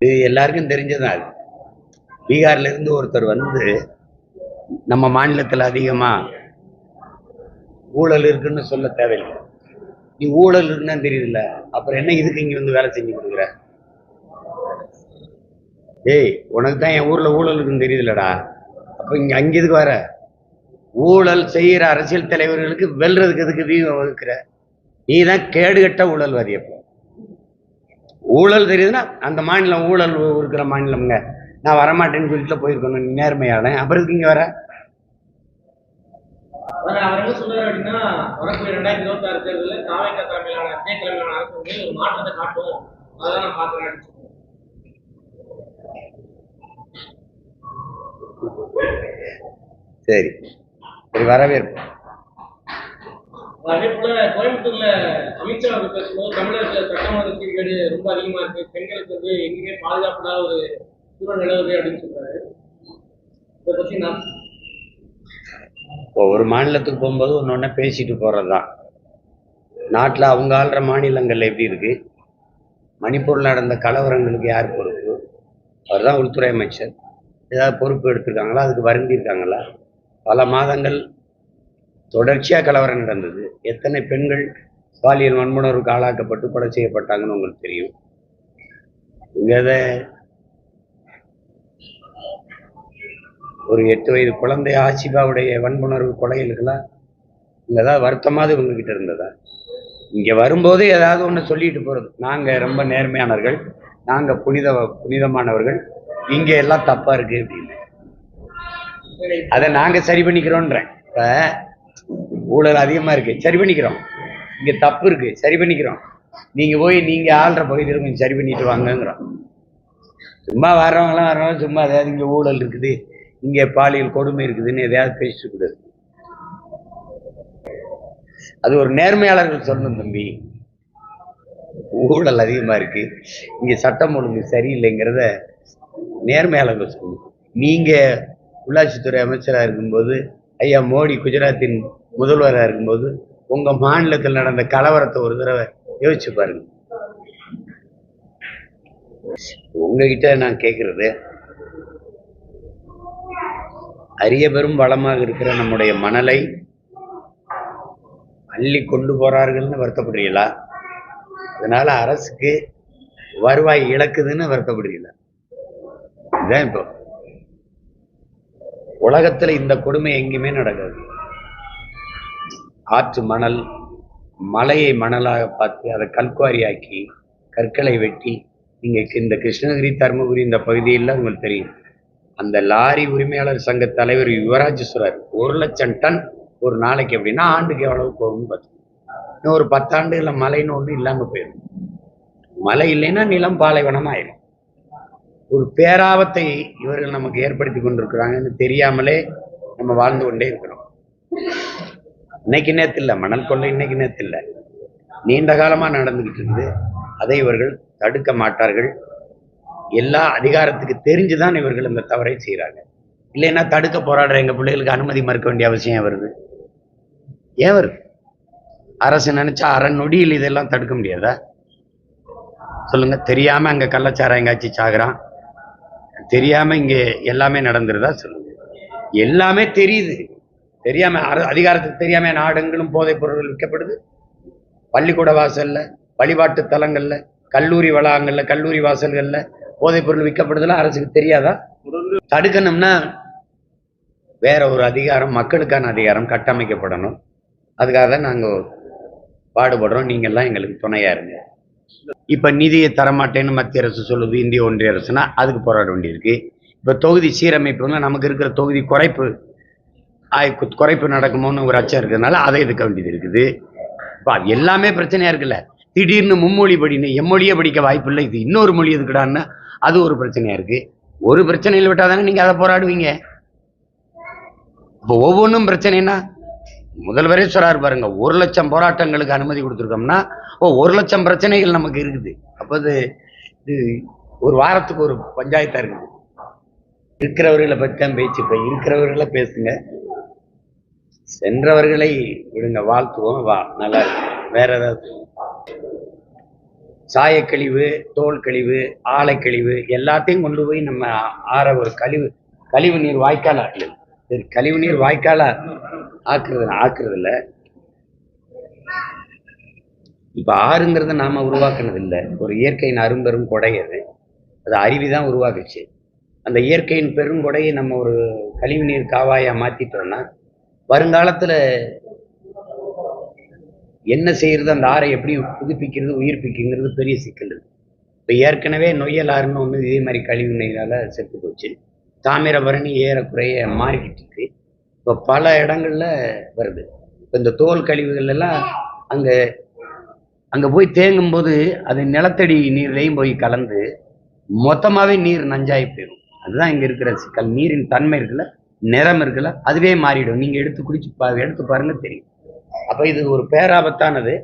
இது எல்லாருக்கும் தெரிஞ்சதான் பீகார்ல இருந்து ஒருத்தர் வந்து நம்ம மாநிலத்தில் அதிகமா ஊழல் இருக்குன்னு சொல்ல தேவையில்லை. நீ ஊழல் இருக்குன்னு தெரியுதுல்ல அப்புறம் என்ன இதுக்கு இங்க வந்து வேலை செஞ்சு கொடுக்குற? ஏய் உனக்கு தான் என் ஊர்ல ஊழல் இருக்குன்னு தெரியுதுலடா அப்ப இங்க அங்க இதுக்கு வர? ஊழல் செய்யற அரசியல் தலைவர்களுக்கு வெல்றதுக்கு எதுக்கு வீகம் வகுக்கிற? நீ தான் கேடுகட்ட ஊழல்வாதி அப்போ. ஊழல் தெரியுதுன்னா அந்த மாநிலம் ஊழல் இருக்கிற மாநிலம்ங்க. நான் வரமாட்டேன்னு சொல்லிட்டு போயிருக்கணும் நீ நேர்மையான அப்புறம் எதுக்கு இங்க வர? சரி. சரி வரவேற்பு. அதே போல கோயம்புத்தூர்ல அமித்ஷா அவர் பேசும்போது தமிழகத்துல சட்டமன்ற சீர்கேடு ரொம்ப அதிகமா இருக்கு. பெண்களுக்கு வந்து எங்கேயுமே பாதுகாப்பில்லாத ஒரு சூழல் நிலவுது அப்படின்னு சொல்றாரு. இதை பத்தி நான் ஒரு மாநிலத்துக்கு போகும்போது ஒன்று ஒன்று பேசிட்டு போகிறது தான் நாட்டில் அவங்க ஆள்ற மாநிலங்கள் எப்படி இருக்கு? மணிப்பூரில் நடந்த கலவரங்களுக்கு யார் பொறுப்பு? அவர் தான் உள்துறை அமைச்சர். ஏதாவது பொறுப்பு எடுத்திருக்காங்களா? அதுக்கு வருந்திருக்காங்களா? பல மாதங்கள் தொடர்ச்சியாக கலவரம் நடந்தது. எத்தனை பெண்கள் பாலியல் வன்முணர்வுக்கு ஆளாக்கப்பட்டு கொலை செய்யப்பட்டாங்கன்னு உங்களுக்கு தெரியும். இங்கே ஒரு எட்டு வயது குழந்தை ஆசிபாவுடைய வன்புணர்வு கொலைகளுக்கெல்லாம் இல்லை ஏதாவது வருத்தமாவது உங்ககிட்ட இருந்ததா? இங்கே வரும்போது ஏதாவது ஒன்று சொல்லிட்டு போகிறது நாங்கள் ரொம்ப நேர்மையானவர்கள். நாங்கள் புனித புனிதமானவர்கள். இங்கே எல்லாம் தப்பாக இருக்கு அப்படின்னு. அதை நாங்கள் சரி பண்ணிக்கிறோன்றேன். இப்போ ஊழல் அதிகமாக இருக்கு. சரி பண்ணிக்கிறோம். இங்கே தப்பு இருக்கு. சரி பண்ணிக்கிறோம். நீங்கள் போய் நீங்கள் ஆள்ற பகுதியில் கொஞ்சம் சரி பண்ணிட்டு வாங்கங்கிறோம். சும்மா வர்றவங்களாம் வர்றவங்க சும்மா அதாவது இங்கே ஊழல் இருக்குது. இங்கே பாலியல் கொடுமை இருக்குதுன்னு எதையாவது பேசிட்டு கூடாது. அது ஒரு நேர்மையாளர்கள் சொல்லணும் தம்பி. ஊழல் அதிகமாக இருக்கு. இங்கே சட்டம் ஒழுங்கு சரியில்லைங்கிறத நேர்மையாளர்கள் சொல்லணும். நீங்க உள்ளாட்சித்துறை அமைச்சராக இருக்கும்போது ஐயா மோடி குஜராத்தின் முதல்வராக இருக்கும்போது உங்க மாநிலத்தில் நடந்த கலவரத்தை ஒரு தடவை யோசிச்சு பாருங்க. உங்ககிட்ட நான் கேட்கறது அரிய பெரும் வளமாக இருக்கிற நம்முடைய மணலை அள்ளி கொண்டு போறார்கள்னு வருத்தப்படுறீங்களா? அதனால அரசுக்கு வருவாய் இழக்குதுன்னு வருத்தப்படுறீங்களா? இதுதான் இப்போ. உலகத்துல இந்த கொடுமை எங்கேயுமே நடக்காது. ஆற்று மணல் மலையை மணலாக பார்த்து அதை கல்குவாரியாக்கி கற்களை வெட்டி நீங்க இந்த கிருஷ்ணகிரி தருமபுரி இந்த பகுதியில் உங்களுக்கு தெரியும். அந்த லாரி உரிமையாளர் சங்க தலைவர் யுவராஜ் ஒரு லட்சம் டன் ஒரு நாளைக்கு அப்படின்னா ஆண்டுக்கு எவ்வளவு போகும்னு பார்த்து இன்னும் ஒரு பத்தாண்டுகளில் மலைன்னு ஒண்ணு இல்லாம போயிடும். மழை இல்லைன்னா நிலம் பாலைவனம் ஆயிடும் ஒரு பேராபத்தை இவர்கள் நமக்கு ஏற்படுத்தி கொண்டிருக்கிறாங்கன்னு தெரியாமலே நம்ம வாழ்ந்து கொண்டே இருக்கிறோம். இன்னைக்கு நேத்து இல்லை மணல் கொள்ளை இன்னைக்கு நேத்து இல்லை நீண்ட காலமாக நடந்துக்கிட்டு இருக்குது. அதை இவர்கள் தடுக்க மாட்டார்கள். எல்லா அதிகாரத்துக்கு தெரிஞ்சு தான் இவர்கள் இந்த தவறை செய்கிறாங்க இல்லைன்னா தடுக்க போராடுற எங்கள் பிள்ளைகளுக்கு அனுமதி மறுக்க வேண்டிய அவசியம் வருது? ஏன் வருது? அரசு நினைச்சா அரை நொடியில் இதெல்லாம் தடுக்க முடியாதா? சொல்லுங்க. தெரியாம அங்க கள்ளச்சாரம் எங்காச்சும் சாகுறான். தெரியாம இங்க எல்லாமே நடந்துருதா சொல்லுங்க. எல்லாமே தெரியுது. தெரியாம அர- அதிகாரத்துக்கு தெரியாம நாடெங்கிலும் போதைப் பொருட்கள் விற்கப்படுது. பள்ளிக்கூட வாசல்ல வழிபாட்டு தலங்கள்ல கல்லூரி வளாகங்கள்ல கல்லூரி வாசல்கள்ல போதைப் பொருள் விற்கப்படுதெல்லாம் அரசுக்கு தெரியாதா? தடுக்கணும்னா வேற ஒரு அதிகாரம் மக்களுக்கான அதிகாரம் கட்டமைக்கப்படணும். அதுக்காக தான் நாங்கள் பாடுபடுறோம். நீங்கள்லாம் எங்களுக்கு துணையா இருங்க. இப்ப நிதியை தரமாட்டேன்னு மத்திய அரசு சொல்லுது இந்திய ஒன்றிய அரசுனா அதுக்கு போராட வேண்டியிருக்கு. இப்ப தொகுதி சீரமைப்புன்னா நமக்கு இருக்கிற தொகுதி குறைப்பு குறைப்பு நடக்குமோன்னு ஒரு அச்சம் இருக்கிறதுனால அதை எதுக்க வேண்டியது இருக்குது. இப்போ அது எல்லாமே பிரச்சனையாக இருக்குல்ல. திடீர்னு மும்மொழி படின்னு எம்மொழியே படிக்க வாய்ப்பு இல்லை இது இன்னொரு மொழி எதுக்குடான்னு அது ஒரு பிரச்சனையாக இருக்குது ஒரு பிரச்சனையில் விட்டால் தானே நீங்கள் அதை போராடுவீங்க. இப்போ ஒவ்வொன்றும் பிரச்சனைனா முதல்வரே சொல்றாரு பாருங்க ஒரு லட்சம் போராட்டங்களுக்கு அனுமதி கொடுத்துருக்கோம்னா ஓ ஒரு லட்சம் பிரச்சனைகள் நமக்கு இருக்குது. அப்போ இது இது ஒரு வாரத்துக்கு ஒரு பஞ்சாயத்தாக இருக்குது. இருக்கிறவர்களை பற்றி தான் பேச்சு இப்போ இருக்கிறவர்களை பேசுங்க. சென்றவர்களை விடுங்க வாழ்த்துவோம் வா நல்லா இருக்கு. வேற ஏதாவது? சாயக்கழிவு தோல் கழிவு ஆலைக்கழிவு எல்லாத்தையும் கொண்டு போய் நம்ம ஆற ஒரு கழிவு கழிவு நீர் வாய்க்கால் ஆக்கல கழிவு நீர் வாய்க்கால் ஆக்குறது ஆக்குறது இல்ல. இப்போ ஆறுங்கிறத நாம உருவாக்குனது இல்ல. ஒரு இயற்கையின் அரும்பெரும் கொடை அது. அது அருவி தான் உருவாக்குச்சு. அந்த இயற்கையின் பெருங்கொடையை நம்ம ஒரு கழிவு நீர் காவாயா மாத்திட்டோம்னா வருங்காலத்துல என்ன செய்யறது அந்த ஆறை எப்படி புதுப்பிக்கிறது உயிர்ப்பிக்குங்கிறது பெரிய சிக்கல் இப்போ ஏற்கனவே நொய்யல் ஆறுன்னு ஒன்று இதே மாதிரி கழிவு நீரால செத்து போச்சு. தாமிரபரணி ஏறக்குறைய மாறிக்கிட்டு இருக்கு. இப்போ பல இடங்கள்ல வருது. இப்போ இந்த தோல் கழிவுகள் எல்லாம் அங்க அங்க போய் தேங்கும் போது அது நிலத்தடி நீர்லையும் போய் கலந்து மொத்தமாவே நீர் நஞ்சாகி போயிடும் அதுதான் இங்க இருக்கிற சிக்கல். நீரின் தன்மை இருக்குல்ல? நிறம் இருக்குல்ல அதுவே மாறிடும். நீங்க எடுத்து குடிச்சு பா எடுத்து பாருங்க தெரியும். அப்ப இது ஒரு பேராபத்தானது.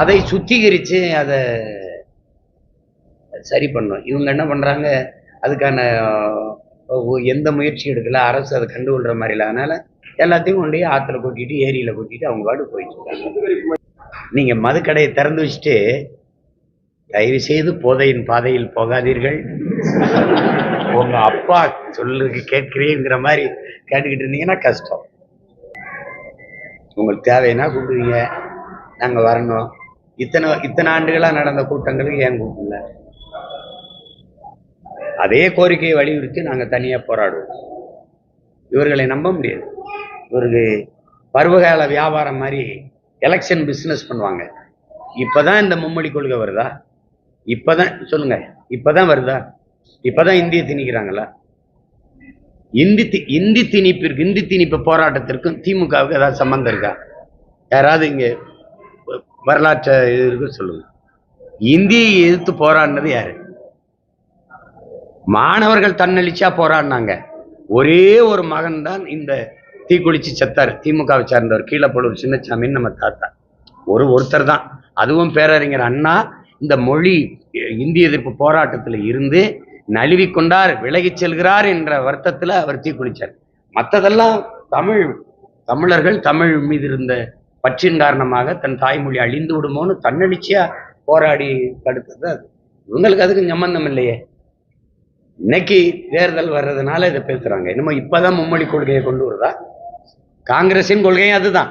அதை சுத்திகரிச்சு அதை சரி பண்ணும். இவங்க என்ன பண்றாங்க அதுக்கான எந்த முயற்சி எடுக்கல அரசு அதை கண்டுகொள்ற மாதிரி இல்லை அதனால எல்லாத்தையும் கொண்டு போய் ஆத்துல கொட்டிட்டு ஏரியில கொட்டிட்டு அவங்க பாடு போயிட்டு நீங்க மதுக்கடையை திறந்து வச்சுட்டு தயவு செய்து போதையின் பாதையில் போகாதீர்கள். உங்க அப்பா சொல்லுக்கு கேட்கிறேங்கிற மாதிரி கேட்டுக்கிட்டு இருந்தீங்கன்னா கஷ்டம். உங்களுக்கு தேவைன்னா கூப்பிடுவீங்க. நாங்க வரணும். இத்தனை இத்தனை ஆண்டுகளா நடந்த கூட்டங்களுக்கு ஏன் கூப்பிடல? அதே கோரிக்கையை வலியுறுத்தி நாங்க தனியா போராடுவோம். இவர்களை நம்ப முடியாது. இவருக்கு பருவகால வியாபாரம் மாதிரி எலெக்ஷன் பிசினஸ் பண்ணுவாங்க. இப்பதான் இந்த மும்மொழி கொள்கை வருதா? இப்பதான் சொல்லுங்க. இப்பதான் வருதா? இப்பதான் இந்திய திணிக்கிறாங்களா? இந்தி தி- இந்தி திணிப்பிற்கு இந்தி திணிப்பு போராட்டத்திற்கும் திமுகவுக்கு ஏதாவது சம்பந்தம் இருக்கா? யாராவது இங்கே வரலாற்று இது இருக்கு சொல்லுங்க. இந்தியை எதிர்த்து போராடினது யாரு? மாணவர்கள் தன்னெழுச்சியா போராடினாங்க. ஒரே ஒரு மகன் தான் இந்த தீக்குளிச்சு செத்தார். திமுகவை சார்ந்தவர் கீழப்பழுவூர் சின்னசாமின்னு நம்ம தாத்தா. ஒரு ஒருத்தர் தான். அதுவும் பேரறிஞர் அண்ணா இந்த மொழி இந்திய எதிர்ப்பு போராட்டத்தில் இருந்து நழுவி கொண்டார் விலகிச் செல்கிறார் என்ற வருத்தத்தில் அவர் தீக்குளிச்சார் மற்றதெல்லாம் தமிழ் தமிழர்கள் தமிழ் மீது இருந்த பற்றின் காரணமாக தன் தாய்மொழி அழிந்து விடுமோன்னு தன்னெழுச்சியா போராடி தடுத்தது அது. இவங்களுக்கு அதுக்கு சம்பந்தம் இல்லையே. இன்னைக்கு தேர்தல் வர்றதுனால இதை பேசுறாங்க. என்னமோ இப்பதான் மும்மொழி கொள்கையை கொண்டு வருதா? காங்கிரசின் கொள்கையும் அதுதான்.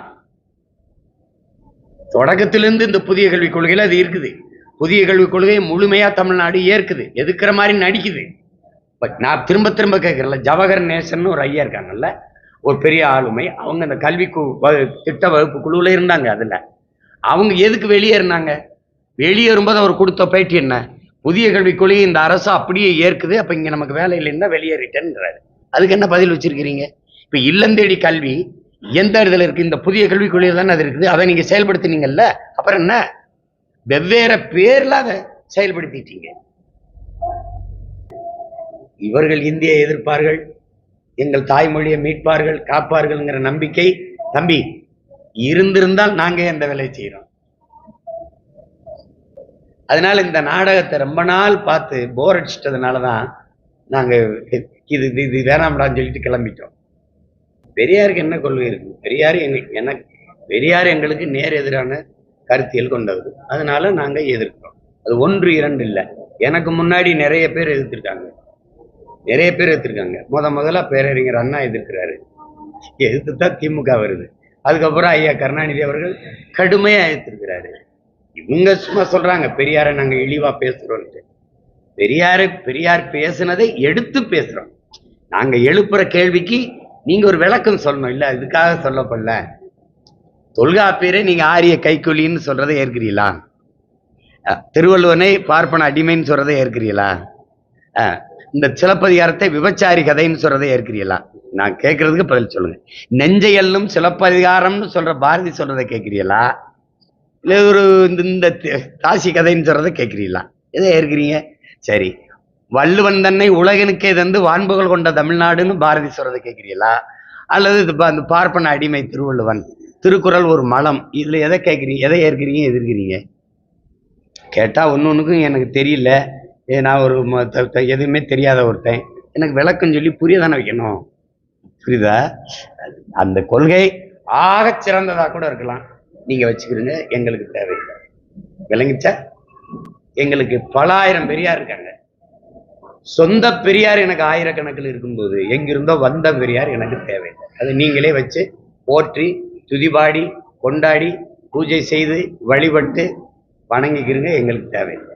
தொடக்கத்திலிருந்து இந்த புதிய கல்விக் கொள்கையில அது இருக்குது. புதிய கல்விக் கொள்கையை முழுமையாக தமிழ்நாடு ஏற்குது. எதுக்குற மாதிரி நடிக்குது. பட் நான் திரும்ப திரும்ப கேட்குறேன்ல ஜவஹர் நேசன் ஒரு ஐயா இருக்காங்கல்ல ஒரு பெரிய ஆளுமை அவங்க அந்த கல்வி கு- திட்ட வகுப்பு குழுவில் இருந்தாங்க அதில். அவங்க எதுக்கு வெளியேறினாங்க வெளியேறும்போது அவர் கொடுத்த பேட்டி என்ன? புதிய கல்விக் கொள்கையை இந்த அரசு அப்படியே ஏற்குது அப்போ இங்கே நமக்கு வேலை இல்லைன்னா வெளியேறிட்டேன்றாரு அதுக்கு என்ன பதில் வச்சிருக்கிறீங்க? இப்போ இல்லந்தேடி கல்வி எந்த இடத்துல இருக்குது இந்த புதிய கல்விக் கொள்கையில் தானே அது இருக்குது. அதை நீங்கள் செயல்படுத்தினீங்கல்ல அப்புறம் என்ன? வெவ்வேறு பேர்ல அதை செயல்படுத்திட்டீங்க. இவர்கள் இந்தியை எதிர்ப்பார்கள் எங்கள் தாய்மொழியை மீட்பார்கள் காப்பார்கள்ங்கிற நம்பிக்கை தம்பி இருந்திருந்தால் நாங்க எந்த வேலையை செய்யறோம் அதனால இந்த நாடகத்தை ரொம்ப நாள் பார்த்து போர் அடிச்சிட்டதுனால தான் நாங்க இது இது இது வேணாம்டான்னு சொல்லிட்டு கிளம்பிட்டோம். பெரியாருக்கு என்ன கொள்கை இருக்கு? பெரியார் எங்க எனக்கு பெரியார் எங்களுக்கு நேர் எதிரான கருத்தியல் கொண்டது. அதனால நாங்க எதிர்க்கிறோம். அது ஒன்று இரண்டு இல்லை. எனக்கு முன்னாடி நிறைய பேர் எதிர்த்திருக்காங்க. நிறைய பேர் எதிர்த்திருக்காங்க. முத முதல்ல பேரறிஞர் அண்ணா எதிர்க்கிறாரு. எதிர்த்து தான் திமுக வருது. அதுக்கப்புறம் ஐயா கருணாநிதி அவர்கள் கடுமையா எதிர்த்திருக்கிறாரு. இவங்க சும்மா சொல்றாங்க பெரியாரை நாங்க இழிவா பேசுறோம்ட்டு பெரியாரு பெரியார் பேசுனதை எடுத்து பேசுறோம். நாங்க எழுப்புற கேள்விக்கு நீங்க ஒரு விளக்கம் சொல்லணும். இல்ல இதுக்காக சொல்லப்படல. தொல்காப்பியரை நீங்க ஆரிய கைக்கூலின்னு சொல்றதை ஏற்கிறீங்களா திருவள்ளுவனை பார்ப்பன அடிமைன்னு சொல்றதை ஏற்கிறீங்களா இந்த சிலப்பதிகாரத்தை விபச்சாரி கதைன்னு சொல்றதை ஏற்கிறீங்களா நான் கேட்கறதுக்கு பதில் சொல்லுங்க. நெஞ்சையல்லும் சிலப்பதிகாரம்னு சொல்ற பாரதி சொல்றதை கேட்கிறீங்களா இல்லை ஒரு இந்த இந்த தாசி கதைன்னு சொல்றதை கேட்கிறீங்களா எதை ஏற்கிறீங்க? சரி. வள்ளுவன் தன்னை உலகனுக்கே தந்து வான்புகள் கொண்ட தமிழ்நாடுன்னு பாரதி சொல்றதை கேட்கிறீங்களா அல்லது இது இந்த பார்ப்பன அடிமை திருவள்ளுவன்? திருக்குறள் ஒரு மலம். இதில் எதை கேட்குறீங்க எதை ஏற்கிறீங்க எதிர்க்கிறீங்க? கேட்டால் ஒன்று ஒன்றுக்கும் எனக்கு தெரியல. ஏ, நான் ஒரு எதுவுமே தெரியாத ஒருத்தன். எனக்கு விளக்கம் சொல்லி புரிய தானே வைக்கணும். புரியுதா? அந்த கொள்கை ஆக சிறந்ததாக கூட இருக்கலாம். நீங்கள் வச்சுக்கிறீங்க எங்களுக்கு தேவையில்லை விளங்கிச்சா? எங்களுக்கு பல ஆயிரம் பெரியார் இருக்காங்க. சொந்த பெரியார் எனக்கு ஆயிரக்கணக்கில் இருக்கும்போது எங்கிருந்தோ வந்த பெரியார் எனக்கு தேவையில்லை அது நீங்களே வச்சு போற்றி துதிபாடி கொண்டாடி பூஜை செய்து வழிபட்டு வணங்கிக்கிறங்க எங்களுக்கு தேவையில்லை